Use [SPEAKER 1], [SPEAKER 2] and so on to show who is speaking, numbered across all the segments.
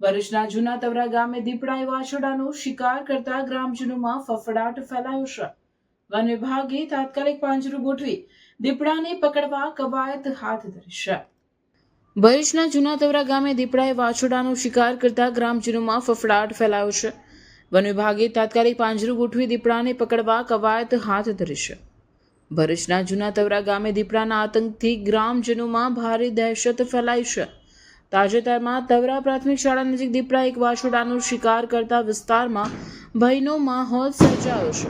[SPEAKER 1] ભરૂચના જૂના તવરા ગામે દીપડાએ વાછોડાનો શિકાર કરતા ગ્રામજનોમાં ફફડાટ ફેલાયો છે. વન વિભાગે તાત્કાલિક પાંજરું ગોઠવી દીપડાને પકડવા કવાયત હાથ ધરી છે. ભરૂચના જૂના તવરા ગામે દીપડાએ વાછોડાનો શિકાર કરતા ગ્રામજનોમાં ફફડાટ ફેલાયો છે. વન વિભાગે તાત્કાલિક પાંજરું ગોઠવી દીપડાને પકડવા કવાયત હાથ ધરી છે. ભરૂચના જૂના તવરા ગામે દીપડાના આતંકથી ગ્રામજનોમાં ભારે દહેશત ફેલાઈ છે. તાજેતરમાં તવરા પ્રાથમિક શાળા નજીક દીપડા એક વાછોડાનો શિકાર કરતા વિસ્તારમાં ભયનો માહોલ સર્જાયો છે.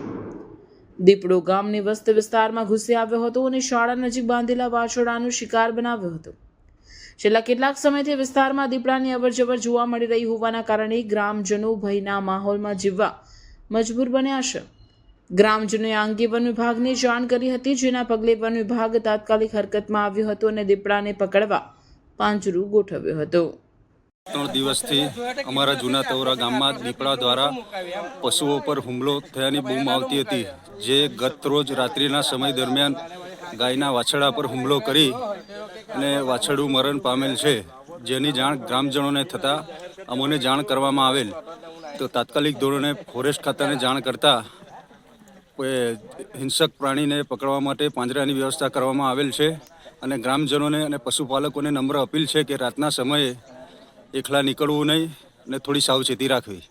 [SPEAKER 1] દીપડો ગામની વસ્ત વિસ્તારમાં ઘૂસી આવ્યો હતો અને શાળા નજીક બાંધેલા વાછોડાનો શિકાર બનાવ્યો હતો. છેલ્લા કેટલાક સમયથી વિસ્તારમાં દીપડાની અવરજવર જોવા મળી રહી હોવાના કારણે ગ્રામજનો ભયના માહોલમાં જીવવા મજબૂર બન્યા છે. ગ્રામજનોએ આ અંગે વન વિભાગને જાણ કરી હતી, જેના પગલે વન વિભાગ તાત્કાલિક હરકતમાં આવ્યો હતો અને દીપડાને પકડવા પાંજરું ગોઠવ્યો હતો.
[SPEAKER 2] ત્રણ દિવસથી અમારા જૂના તવરા ગામમાં દીપડા દ્વારા પશુઓ પર હુમલો થયાની બૂમ આવતી હતી, જે ગત રોજ રાત્રિના સમય દરમિયાન ગાયના વાછડા પર હુમલો કરી અને વાછડું મરણ પામેલ છે. જેની જાણ ગ્રામજનોને થતાં અમોને જાણ કરવામાં આવેલ. તો તાત્કાલિક ધોરણે ફોરેસ્ટ ખાતાને જાણ કરતાં હિંસક પ્રાણીને પકડવા માટે પાંજરાની વ્યવસ્થા કરવામાં આવેલ છે. અને ગ્રામજનોને અને પશુપાલકોને નમ્ર અપીલ છે કે રાતના સમયે એકલા નીકળવું નહીં અને થોડી સાવચેતી રાખવી.